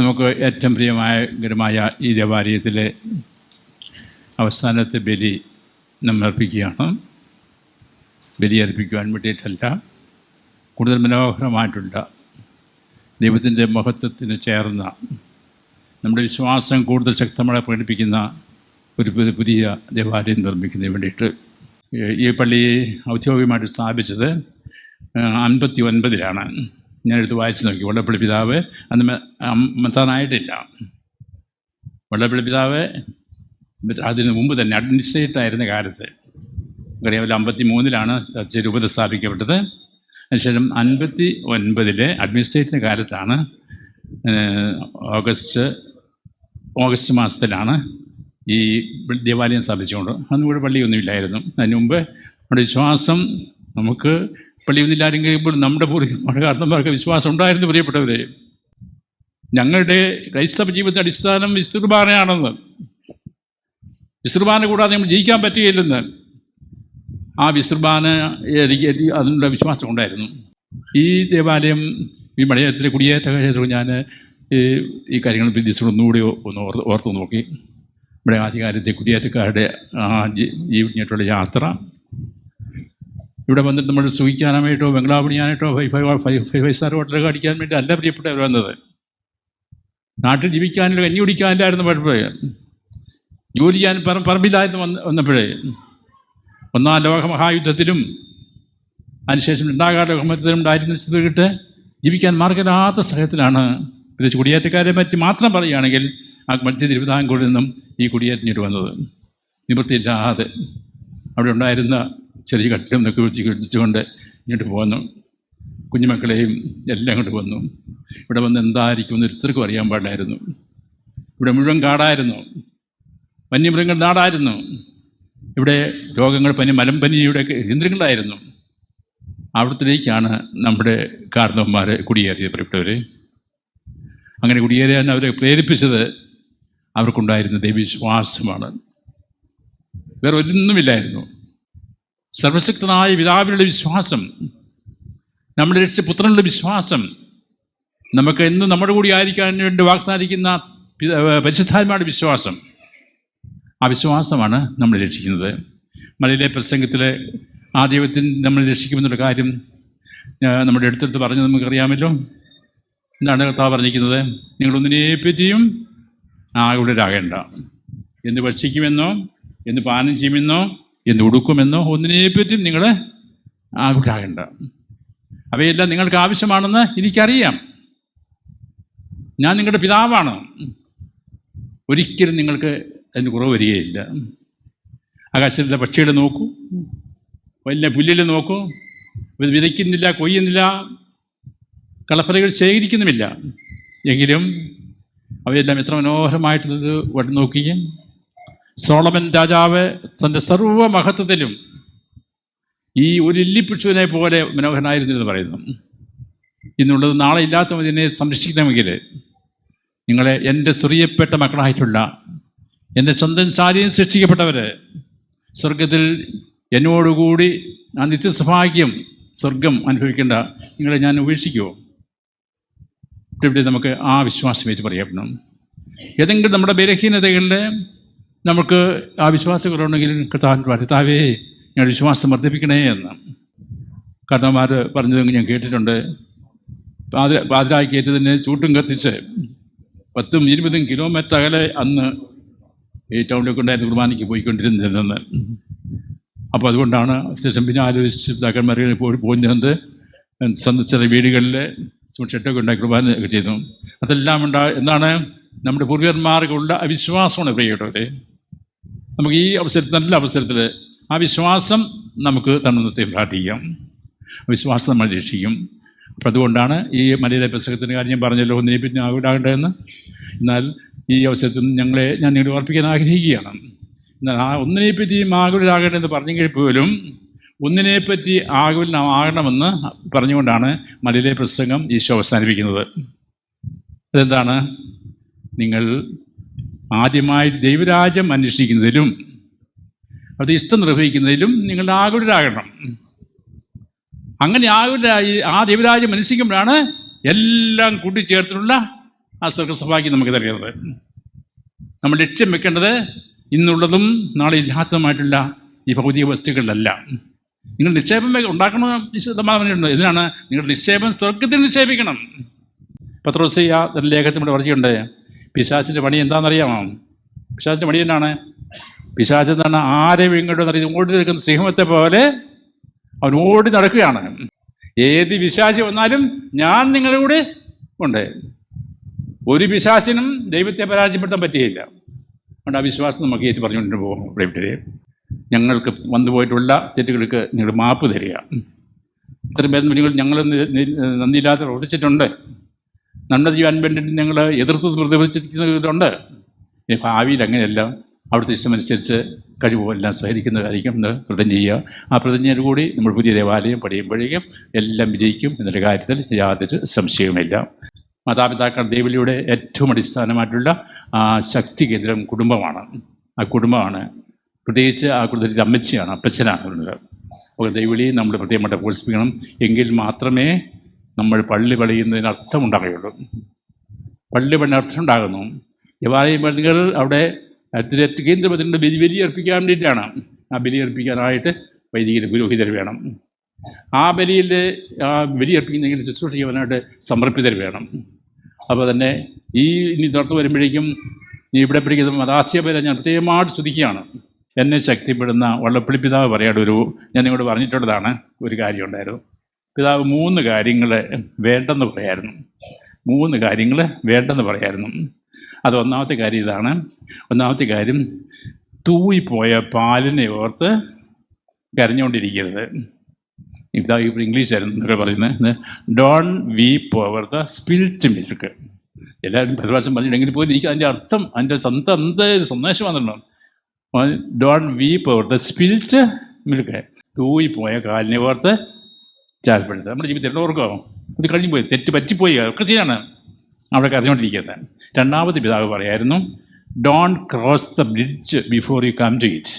നമുക്ക് ഏറ്റവും പ്രിയമായ ഈ ദേവാലയത്തിലെ അവസാനത്തെ ബലി നമ്മൾ അർപ്പിക്കുകയാണ് ബലി അർപ്പിക്കുവാൻ വേണ്ടിയിട്ടല്ല കൂടുതൽ മനോഹരമായിട്ടുള്ള ദൈവത്തിന്റെ മഹത്വത്തിന് ചേർന്ന നമ്മുടെ വിശ്വാസം കൂടുതൽ ശക്തമായി പ്രകടിപ്പിക്കുന്ന ഒരു പുതിയ പുതിയ ദേവാലയം നിർമ്മിക്കുന്നതിന് വേണ്ടിയിട്ട് ഈ- പള്ളി ഔദ്യോഗികമായിട്ട് സ്ഥാപിച്ചത് അൻപത്തി ഒൻപതിലാണ്. ഞാനെടുത്ത് വായിച്ചു നോക്കി. വള്ളപ്പള്ളി പിതാവ് അന്ന് മെത്താനായിട്ടില്ല. വള്ളപ്പള്ളി പിതാവ് അതിന് മുമ്പ് തന്നെ അഡ്മിനിസ്ട്രേറ്റർ ആയിരുന്ന കാലത്ത്. അറിയാമല്ലോ അമ്പത്തി മൂന്നിലാണ് ചർച്ച രൂപത സ്ഥാപിക്കപ്പെട്ടത് അതിനുശേഷം അൻപത്തി ഒൻപതിലെ അഡ്മിനിസ്ട്രേറ്ററിന്റെ കാലത്താണ് ഓഗസ്റ്റ് ഓഗസ്റ്റ് മാസത്തിലാണ് ഈ ദേവാലയം സ്ഥാപിച്ചുകൊണ്ട്. അന്ന് ഇവിടെ പള്ളിയൊന്നുമില്ലായിരുന്നു. അതിന് മുമ്പ് നമ്മുടെ വിശ്വാസം നമുക്ക് പള്ളിയൊന്നുമില്ലാരെങ്കിൽ ഇപ്പോൾ നമ്മുടെ പൂർവ കാരണന്മാർക്ക് വിശ്വാസം ഉണ്ടായിരുന്നു പ്രിയപ്പെട്ടവരെ. ഞങ്ങളുടെ ക്രൈസ്തവ ജീവിതത്തിന്റെ അടിസ്ഥാനം വിസ്തുർബാനയാണെന്ന് വിസ്തുർബാന കൂടാതെ നമ്മൾ ജയിക്കാൻ പറ്റുകയില്ലെന്ന്. ആ വിസ്തുർബാന എനിക്ക് അതിനുള്ള വിശ്വാസം ഉണ്ടായിരുന്നു. ഈ ദേവാലയം ഈ മലയാളത്തിലെ കുടിയേറ്റ കാര്യത്തിൽ ഞാൻ ഈ കാര്യങ്ങൾ ദിവസം ഒന്നുകൂടി ഒന്ന് ഓർത്ത് ഓർത്ത് നോക്കി. ഇവിടെ ആദ്യകാലത്തെ കുടിയേറ്റക്കാരുടെ ആ ജീ- യാത്ര ഇവിടെ വന്നിട്ട് നമ്മൾ സുഖിക്കാനായിട്ടോ ബംഗ്ലാപണിയാനായിട്ടോ five five five five star ഹോട്ടലൊക്കെ അടിക്കാൻ വേണ്ടി അല്ല പ്രിയപ്പെട്ടവർ വന്നത്. നാട്ടിൽ ജീവിക്കാനുള്ള കഞ്ഞി കുടിക്കാനില്ലായിരുന്നു പഴപ്പോഴേ ജോലി ചെയ്യാൻ പറ പറമ്പില്ലായിരുന്നു വന്ന് വന്നപ്പോഴേ. ഒന്നാം ലോക മഹായുദ്ധത്തിലും അതിനുശേഷം രണ്ടാം കാല ലോകമത്തിലും ഉണ്ടായിരുന്ന സ്ഥിതികിട്ട് ജീവിക്കാൻ മാർഗമില്ലാത്ത സഹത്തിലാണ് പ്രത്യേകിച്ച് കുടിയേറ്റക്കാരെ പറ്റി മാത്രം പറയുകയാണെങ്കിൽ ആ മധ്യ തിരുവിതാംകൂറിൽ നിന്നും ഈ കുടിയേറ്റം വന്നത്. നിവൃത്തിയില്ലാതെ അവിടെ ഉണ്ടായിരുന്ന ചെറിയ കട്ടിലും എന്നൊക്കെ വിളിച്ച് വിളിച്ചുകൊണ്ട് ഇങ്ങോട്ട് പോന്നു കുഞ്ഞുമക്കളെയും എല്ലാം ഇങ്ങോട്ട് വന്നു. ഇവിടെ വന്ന് എന്തായിരിക്കും എന്ന് ഒരുത്തർക്കും അറിയാൻ പാടില്ലായിരുന്നു. ഇവിടെ മുഴുവൻ കാടായിരുന്നു. വന്യമൃഗങ്ങൾ നാടായിരുന്നു. ഇവിടെ രോഗങ്ങൾ പനി മലമ്പനിയുടെ കേന്ദ്രങ്ങളായിരുന്നു. അവിടത്തിലേക്കാണ് നമ്മുടെ കാരണവന്മാർ കുടിയേറിയത് പ്രിയപ്പെട്ടവർ അങ്ങനെ കുടിയേറിയാൻ അവരെ പ്രേരിപ്പിച്ചത് അവർക്കുണ്ടായിരുന്ന ദൈവവിശ്വാസമാണ്. വേറെ ഒന്നുമില്ലായിരുന്നു സർവശക്തനായ പിതാവിനുള്ള വിശ്വാസം നമ്മുടെ രക്ഷപുത്രനുള്ള വിശ്വാസം നമുക്ക് എന്ന് നമ്മുടെ കൂടി ആയിരിക്കാൻ വേണ്ടി വാഗ്ദാനിക്കുന്ന പരിശുദ്ധാത്മാരുടെ വിശ്വാസം ആ വിശ്വാസമാണ് നമ്മൾ രക്ഷിക്കുന്നത്. മലയിലെ പ്രസംഗത്തിലെ ആ ദൈവത്തിന് നമ്മൾ രക്ഷിക്കുമെന്നുള്ള കാര്യം നമ്മുടെ അടുത്തടുത്ത് പറഞ്ഞ് നമുക്കറിയാമല്ലോ. എന്താണ് കർത്താവ് പറഞ്ഞിരിക്കുന്നത്? നിങ്ങളൊന്നിനെ പറ്റിയും ആകുലരാകേണ്ട. എന്ന് ഭക്ഷിക്കുമെന്നോ എന്ന് പാനം ചെയ്യുമെന്നോ എന്ത് ഉടുക്കുമെന്നോ ഒന്നിനെ പറ്റിയും നിങ്ങൾ ആകുലരാകേണ്ട അവയെല്ലാം നിങ്ങൾക്ക് ആവശ്യമാണെന്ന് എനിക്കറിയാം. ഞാൻ നിങ്ങളുടെ പിതാവാണ്. ഒരിക്കലും നിങ്ങൾക്ക് അതിന് കുറവ് വരികയില്ല. ആകാശത്തിലെ പക്ഷികളെ നോക്കൂ. വലിയ പുല്ലിൽ നോക്കൂ. വിതയ്ക്കുന്നില്ല കൊയ്യുന്നില്ല. കളപ്പലകൾ ശേഖരിക്കുന്നുമില്ല. എങ്കിലും അവയെല്ലാം എത്ര മനോഹരമായിട്ട് ഇത് നോക്കുകയും സോളമൻ രാജാവ് തന്റെ സർവ മഹത്വത്തിലും ഈ ഒരു ഇല്ലിപ്പിച്ചുവിനെ പോലെ മനോഹരനായിരുന്നു എന്ന് പറയുന്നു. ഇന്നുള്ളത് നാളെ ഇല്ലാത്തവനെ സംരക്ഷിക്കണമെങ്കിൽ നിങ്ങളെ എന്റെ സ്ത്രീയപ്പെട്ട മക്കളായിട്ടുള്ള എന്റെ സ്വന്തം ചാരിയും സൃഷ്ടിക്കപ്പെട്ടവർ സ്വർഗത്തിൽ എന്നോടുകൂടി ആ നിത്യസഭാഗ്യം സ്വർഗം അനുഭവിക്കേണ്ട നിങ്ങളെ ഞാൻ ഉപേക്ഷിക്കുമോ ഇവിടെ നമുക്ക് ആ വിശ്വാസം വെച്ച് പറയപ്പെടണം ഏതെങ്കിലും നമ്മുടെ ബലഹീനതകളിൽ നമുക്ക് ആ വിശ്വാസങ്ങളുണ്ടെങ്കിൽ കർത്താവിനോട് പറയും, കർത്താവേ ഞാൻ വിശ്വാസം വർദ്ധിപ്പിക്കണേ എന്ന്. കർണന്മാർ പറഞ്ഞതെങ്കിൽ ഞാൻ കേട്ടിട്ടുണ്ട്. പാതിര കയറ്റതിനെ ചൂട്ടും കത്തിച്ച് പത്തും ഇരുപതും കിലോമീറ്റർ അകലെ അന്ന് ഈ ടൗണിലേക്ക് ഉണ്ടായിരുന്ന കുർബാനയ്ക്ക് പോയിക്കൊണ്ടിരുന്നതെന്ന് അപ്പോൾ അതുകൊണ്ടാണ് ശേഷം പിന്നെ ആലോചിച്ച് പിതാക്കന്മാർ പോയി പോകുന്നത് സന്ദർശിച്ച വീടുകളിൽ ഷെട്ടൊക്കെ ഉണ്ടാക്കി കുർബാന ചെയ്തു. അതെല്ലാം ഉണ്ടാ എന്താണ്? നമ്മുടെ പൂർവികന്മാർക്കുള്ള അവിശ്വാസമാണ് പ്രിയപ്പെട്ടവരെ. നമുക്ക് ഈ അവസരത്തിൽ നല്ല അവസരത്തിൽ ആ വിശ്വാസം നമുക്ക് തന്നത്തെ പ്രാർത്ഥിക്കാം. വിശ്വാസം നമ്മൾ രക്ഷിക്കും. അപ്പം അതുകൊണ്ടാണ് ഈ മലയാള പുസ്തകത്തിന്റെ കാര്യം ഞാൻ പറഞ്ഞല്ലോ ഒന്നിനെ പിന്നെ ആവിടാകേണ്ടതെന്ന് എന്നാൽ ഈ അവസരത്തിൽ ഞങ്ങളെ ഞാൻ നിങ്ങളെ ഓർപ്പിക്കാൻ ആഗ്രഹിക്കുകയാണ്. എന്നാൽ ആ ഒന്നിനെ പറ്റിയും എന്ന് പറഞ്ഞെങ്കിൽ പോലും ഒന്നിനെ പറ്റി ആകുലനാകണമെന്ന് പറഞ്ഞുകൊണ്ടാണ് മലയിലെ പ്രസംഗം ഈശോ അവസാനിപ്പിക്കുന്നത്. അതെന്താണ്? നിങ്ങൾ ആദ്യമായി ദൈവരാജ്യം അന്വേഷിക്കുന്നതിലും അത് ഇഷ്ടം നിർവഹിക്കുന്നതിലും നിങ്ങൾ ആകുലരാകണം. അങ്ങനെ ആകുലരായി ആ ദൈവരാജ്യം അന്വേഷിക്കുമ്പോഴാണ് എല്ലാം കൂട്ടിച്ചേർത്തിട്ടുള്ള ആ സ്വർഗസഭാഗ്യം നമുക്ക് തരുന്നത് നമ്മൾ ലക്ഷ്യം വെക്കേണ്ടത് ഇന്നുള്ളതും നാളെ ഇല്ലാത്തതുമായിട്ടുള്ള ഈ ഭൗതിക വസ്തുക്കളിലല്ല. നിങ്ങൾ നിക്ഷേപം ഉണ്ടാക്കണം വിശദമാകുന്നുണ്ട് ഇതിനാണ് നിങ്ങളുടെ നിക്ഷേപം സ്വർഗത്തിൽ നിക്ഷേപിക്കണം. പത്രോസിയ ലേഖത്തിൽ ഇവിടെ പറഞ്ഞിട്ടുണ്ട് പിശാസിന്റെ പണി എന്താണെന്നറിയാമോ? പിശാസിന്റെ പണി എന്താണ് പിശാച് ആരെയും ആരെ ഇങ്ങോട്ട് അറിയാം ഓടി നിൽക്കുന്ന സിംഹത്തെ പോലെ അവൻ ഓടി നടക്കുകയാണ്. ഏത് വിശ്വാസി വന്നാലും ഞാൻ നിങ്ങളുടെ കൂടെ ഉണ്ട്. ഒരു വിശ്വാസിനും ദൈവത്തെ പരാജയപ്പെടുത്താൻ പറ്റുകയില്ല അതുകൊണ്ട് ആ വിശ്വാസം നമുക്ക് ഏറ്റു പറഞ്ഞുകൊണ്ട് പോകും ഇവിടെ ഞങ്ങൾക്ക് വന്നു പോയിട്ടുള്ള തെറ്റുകൾക്ക് നിങ്ങൾ മാപ്പ് തരിക. ഇത്രയും പേരും ഞങ്ങൾ നന്ദിയില്ലാതെ പ്രവർത്തിച്ചിട്ടുണ്ട്. നമ്മുടെ ജീവൻ വേണ്ടിയിട്ട് ഞങ്ങൾ എതിർത്ത് പ്രതിഫലിച്ചിരിക്കുന്നവരുണ്ട് ഇനി ഭാവിയിൽ അങ്ങനെയല്ല അവിടുത്തെ ഇഷ്ടമനുസരിച്ച് കഴിവുമെല്ലാം സഹകരിക്കുന്നതായിരിക്കും എന്ന് പ്രതിജ്ഞ ചെയ്യുക. ആ പ്രതിജ്ഞയോട് കൂടി നമ്മൾ പുതിയ ദേവാലയം പണിയുമ്പോഴേക്കും എല്ലാം വിജയിക്കും എന്നൊരു കാര്യത്തിൽ യാതൊരു സംശയവുമില്ല. മാതാപിതാക്കൾ ദേവലിയുടെ ഏറ്റവും അടിസ്ഥാനമായിട്ടുള്ള ശക്തി കേന്ദ്രം കുടുംബമാണ്. ആ കുടുംബമാണ്. പ്രത്യേകിച്ച് ആ കുടുംബത്തിന്റെ അമ്മച്ചിയാണ് അപ്പച്ചനാണ് അപ്പോൾ ദൈവലി നമ്മൾ പ്രത്യേകമായിട്ട് പ്രോത്സാഹിപ്പിക്കണം എങ്കിൽ മാത്രമേ നമ്മൾ പള്ളി പണിയുന്നതിന് അർത്ഥമുണ്ടാകുകയുള്ളൂ പള്ളി പണി അർത്ഥം ഉണ്ടാകുന്നു ദേവാലയം പള്ളികൾ അവിടെ അത്ലറ്റ് കേന്ദ്രപതിന്റെ ബലി ബലി അർപ്പിക്കാൻ വേണ്ടിയിട്ടാണ്. ആ ബലി അർപ്പിക്കാനായിട്ട് വൈദിക പുരോഹിതർ വേണം. ആ ബലിയിൽ ആ ബലി അർപ്പിക്കുന്നെങ്കിൽ ശുശ്രൂഷ സമർപ്പിതർ വേണം. അപ്പോൾ തന്നെ ഈ ഇനി തുറത്ത് വരുമ്പോഴേക്കും ഈ ഇവിടെ പിടിക്കുന്ന മതാധ്യാപകരെ ഞാൻ പ്രത്യേകമായിട്ട് ശ്രദ്ധിക്കുകയാണ്. എന്നെ ശക്തിപ്പെടുന്ന വള്ളപ്പള്ളി പിതാവ് ഞാൻ നിങ്ങളോട് പറഞ്ഞിട്ടുള്ളതാണ്. ഒരു കാര്യം ഉണ്ടായിരുന്നു. പിതാവ് മൂന്ന് കാര്യങ്ങൾ വേണ്ടെന്ന് പറയായിരുന്നു. മൂന്ന് കാര്യങ്ങൾ വേണ്ടെന്ന് പറയായിരുന്നു. അത് ഒന്നാമത്തെ കാര്യം ഇതാണ്. ഒന്നാമത്തെ കാര്യം തൂയിപ്പോയ പാലിനെ ഓർത്ത് കരഞ്ഞുകൊണ്ടിരിക്കരുത്. ഇതാ ഇപ്പോൾ ഇംഗ്ലീഷായിരുന്നു എന്നൊക്കെ പറയുന്നത്. Don't weep over the spilt milk എല്ലാവരും പരിഭാഷം പറഞ്ഞിട്ടുണ്ടെങ്കിൽ പോലും എനിക്ക് അതിന്റെ അർത്ഥം അതിന്റെ തന്ത എന്ത് സന്ദേശം വന്നിട്ടുണ്ടോ. Don't weep over the spilt milk തൂയിപ്പോയ കാലിനെ ഓർത്ത് ചാൽപ്പെടുത്തുക നമ്മുടെ ജീവിതത്തിൽ ഓർക്കോ അത് കഴിഞ്ഞു പോയി തെറ്റ് പറ്റിപ്പോയി. ഒക്കെ ചെയ്യാണ് അവിടെ കരഞ്ഞുകൊണ്ടിരിക്കുന്നത് രണ്ടാമത് പിതാവ് പറയായിരുന്നു don't cross the bridge before you come to it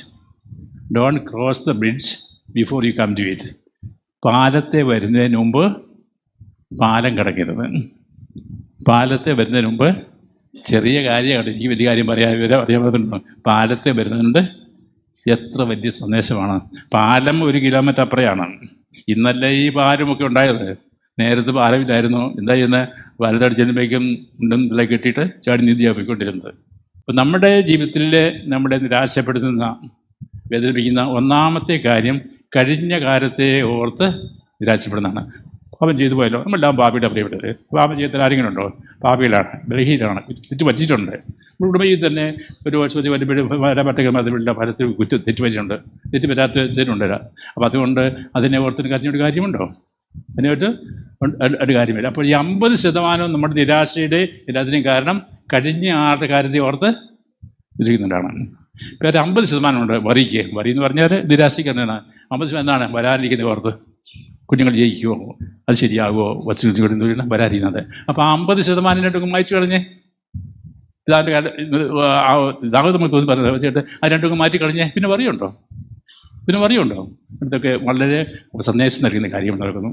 don't cross the bridge before you come to it പാലത്തെ വരുന്നതിന് മുമ്പ് പാലം കിടക്കരുത്. പാലത്തെ വരുന്നതിന് മുമ്പ് ചെറിയ കാര്യമാണ് എനിക്ക് വലിയ കാര്യം പറയാൻ അറിയാൻ പറ്റുന്നുണ്ടോ പാലത്തെ വരുന്നതുകൊണ്ട് എത്ര വലിയ സന്ദേശമാണ്. പാലം ഒരു കിലോമീറ്റർ അപ്പുറയാണ്. ഇന്നല്ലേ ഈ ഭാരമൊക്കെ ഉണ്ടായത്? നേരത്തെ ഭാരമില്ലായിരുന്നു. എന്താ ചെയ്യുന്നത് വലതടിച്ചതിനുമ്പോഴേക്കും ഉണ്ടും ഇതിലെ കെട്ടിയിട്ട് ചാടി നീതി പോയിക്കൊണ്ടിരുന്നത്. അപ്പം നമ്മുടെ ജീവിതത്തിലെ നമ്മുടെ നിരാശപ്പെടുത്തുന്ന വേദനിപ്പിക്കുന്ന ഒന്നാമത്തെ കാര്യം കഴിഞ്ഞ കാലത്തെ ഓർത്ത് നിരാശപ്പെടുന്നതാണ്. പാപം ചെയ്തു പോയല്ലോ. നമ്മളെല്ലാം പാപിയുടെ പ്രിയപ്പെട്ടത് പാപം ചെയ്ത ആരെങ്കിലും ഉണ്ടോ? പാപികളാണ് ബലഹീനാണ് തെറ്റ് പറ്റിയിട്ടുണ്ട്. ഉടമയിൽ തന്നെ ഒരു വർഷം വരുമ്പോഴും പരമട്ടകം അതിലുള്ള ഫലത്തിൽ കുറ്റ തെറ്റുപറ്റുണ്ട് പറ്റിയിട്ടുണ്ട് തെറ്റ് പറ്റാത്ത തെറ്റുണ്ട് അപ്പോൾ അതുകൊണ്ട് അതിനെ ഓർത്തിന് കരഞ്ഞൊരു കാര്യമുണ്ടോ? അതിനായിട്ട് ഒരു കാര്യമില്ല. അപ്പോൾ ഈ അമ്പത് ശതമാനവും നമ്മുടെ നിരാശയുടെ എല്ലാത്തിനും കാരണം കഴിഞ്ഞ ആളുടെ കാര്യത്തെ ഓർത്ത് ഇരിക്കുന്നുണ്ടാണ്. ഇപ്പോൾ ഒരു അമ്പത് ശതമാനമുണ്ട് വറിക്ക്. വറി എന്ന് പറഞ്ഞാൽ നിരാശയ്ക്ക് തന്നെയാണ് അമ്പത് ശതമാനം എന്താണ്? വരാനിരിക്കുന്ന ഓർത്ത്. കുഞ്ഞുങ്ങൾ ജയിക്കുമോ അത് ശരിയാകുമോ വസ്തു വരാനിരിക്കുന്നത്. അപ്പോൾ ആ അമ്പത് ശതമാനം രണ്ടും മായച്ചു കളഞ്ഞേ ഇതാണ്ട് ഇതാകെ നമ്മൾ തോന്നി പറഞ്ഞത്. ചേട്ടൻ ആ രണ്ടും മാറ്റി കളഞ്ഞേ പിന്നെ പറയുണ്ടോ? പിന്നെ പറയുണ്ടോ? ഇതൊക്കെ വളരെ സന്ദേശം നൽകുന്ന കാര്യം നടക്കുന്നു.